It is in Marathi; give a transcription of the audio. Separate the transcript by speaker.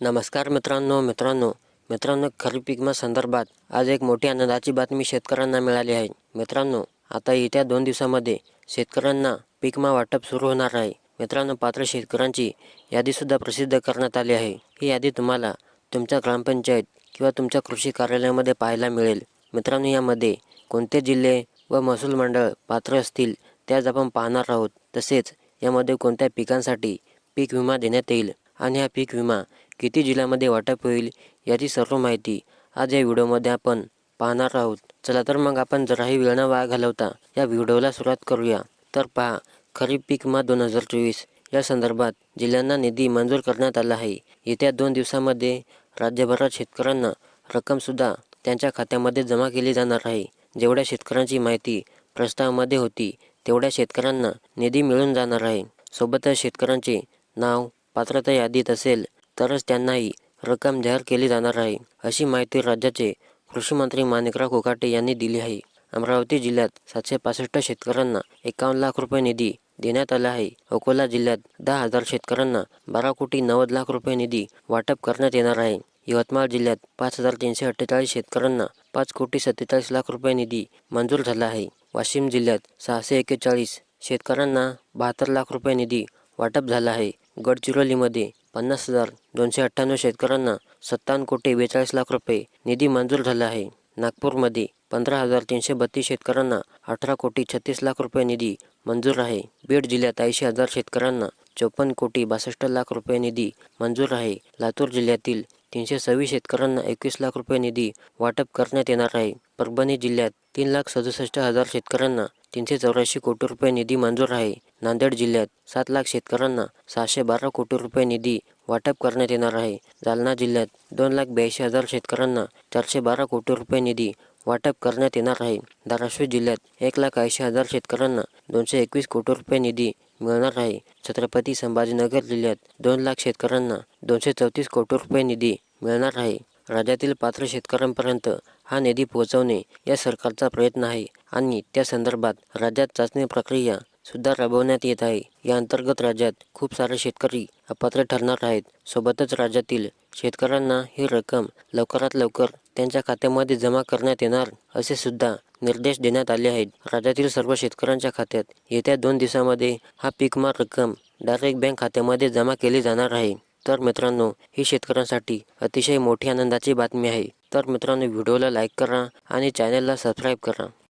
Speaker 1: नमस्कार मित्रांनो मित्रांनो. मित्रांनो खरीप पिकमा संदर्भात आज एक मोठी आनंदाची बातमी शेतकऱ्यांना मिळाली आहे. मित्रांनो आता येत्या दोन दिवसामध्ये शेतकऱ्यांना पीकमा वाटप सुरू होणार आहे. मित्रांनो पात्र शेतकऱ्यांची यादीसुद्धा प्रसिद्ध करण्यात आली आहे. ही यादी तुम्हाला तुमच्या ग्रामपंचायत किंवा तुमच्या कृषी कार्यालयामध्ये पाहायला मिळेल. मित्रांनो यामध्ये कोणते जिल्हे व महसूल मंडळ पात्र असतील त्याच आपण पाहणार आहोत. तसेच यामध्ये कोणत्या पिकांसाठी पीक विमा देण्यात येईल आणि हा पीक विमा किती जिल्ह्यामध्ये वाटप होईल याची सर्व माहिती आज या व्हिडिओमध्ये आपण पाहणार आहोत. चला तर मग आपण जराही वेळ न वाया घालवता या व्हिडिओला सुरुवात करूया. तर पहा खरीप पीक मा दोन हजार चोवीस. या संदर्भात जिल्ह्यांना निधी मंजूर करण्यात आला आहे. येत्या दोन दिवसामध्ये राज्यभरात शेतकऱ्यांना रक्कमसुद्धा त्यांच्या खात्यामध्ये जमा केली जाणार आहे. जेवढ्या शेतकऱ्यांची माहिती प्रस्तावामध्ये होती तेवढ्या शेतकऱ्यांना निधी मिळून जाणार आहे. सोबतच शेतकऱ्यांचे नाव पात्रता यादीत असेल तरच त्यांनाही रक्कम जाहीर केली जाणार आहे अशी माहिती राज्याचे कृषी मंत्री माणिकराव कोकाटे यांनी दिली आहे. अमरावती जिल्ह्यात सातशे पासष्ट शेतकऱ्यांना एकावन्न लाख रुपये निधी देण्यात आला आहे. अकोला जिल्ह्यात दहा हजार शेतकऱ्यांना बारा कोटी नव्वद लाख रुपये निधी वाटप करण्यात येणार आहे. यवतमाळ जिल्ह्यात पाच हजार तीनशे अठ्ठेचाळीस शेतकऱ्यांना पाच कोटी सत्तेचाळीस लाख रुपये निधी मंजूर झाला आहे. वाशिम जिल्ह्यात सहाशे एक्केचाळीस शेतकऱ्यांना बहात्तर लाख रुपये निधी वाटप झाला आहे. गडचिरोलीमध्ये पन्नास हजार दोनशे अठ्ठ्याण्णव शेतकऱ्यांना सत्तावन्न कोटी बेचाळीस लाख रुपये निधी मंजूर झाला आहे. नागपूरमध्ये पंधरा हजार तीनशे बत्तीस शेतकऱ्यांना अठरा कोटी छत्तीस लाख रुपये निधी मंजूर आहे. बीड जिल्ह्यात ऐंशी हजार शेतकऱ्यांना चोपन्न कोटी बासष्ट लाख रुपये निधी मंजूर आहे. लातूर जिल्ह्यातील तीनशे सव्वीस शेतकऱ्यांना एकवीस लाख रुपये निधी वाटप करण्यात येणार आहे. परभणी जिल्ह्यात तीन लाख सदुसष्ट हजार शेतकऱ्यांना तीनशे चौऱ्याऐंशी कोटी रुपये निधी मंजूर आहे. नांदेड जिल्ह्यात सात लाख शेतकऱ्यांना सहाशे बारा कोटी रुपये निधी वाटप करण्यात येणार आहे. जालना जिल्ह्यात दोन लाख ब्याऐंशी हजार शेतकऱ्यांना चारशे बारा कोटी रुपये निधी वाटप करण्यात येणार आहे. धाराशिव जिल्ह्यात एक लाख ऐंशी हजार शेतकऱ्यांना दोनशे एकवीस कोटी रुपये निधी मिळणार आहे. छत्रपती संभाजीनगर जिल्ह्यात दोन लाख शेतकऱ्यांना दोनशे चौतीस कोटी रुपये निधी मिळणार आहे. राज्यातील पात्र शेतकऱ्यांपर्यंत हा निधी पोहोचवणे या सरकारचा प्रयत्न आहे आणि त्या संदर्भात राज्यात चाचणी प्रक्रिया सुद्धा राबवण्यात येत आहे. या अंतर्गत राज्यात खूप सारे शेतकरी अपात्र ठरणार आहेत. सोबतच राज्यातील शेतकऱ्यांना ही रक्कम लवकरात लवकर त्यांच्या खात्यामध्ये जमा करण्यात येणार असे सुद्धा निर्देश देण्यात आले आहेत. राज्यातील सर्व शेतकऱ्यांच्या खात्यात येत्या दोन दिवसामध्ये हा पीकमा रक्कम डायरेक्ट बँक खात्यामध्ये जमा केली जाणार आहे. तर मित्रांनो ही शेतकऱ्यांसाठी अतिशय मोठी आनंदाची बातमी आहे. तर मित्रांनो व्हिडिओला लाईक करा आणि चॅनलला सबस्क्राईब करा.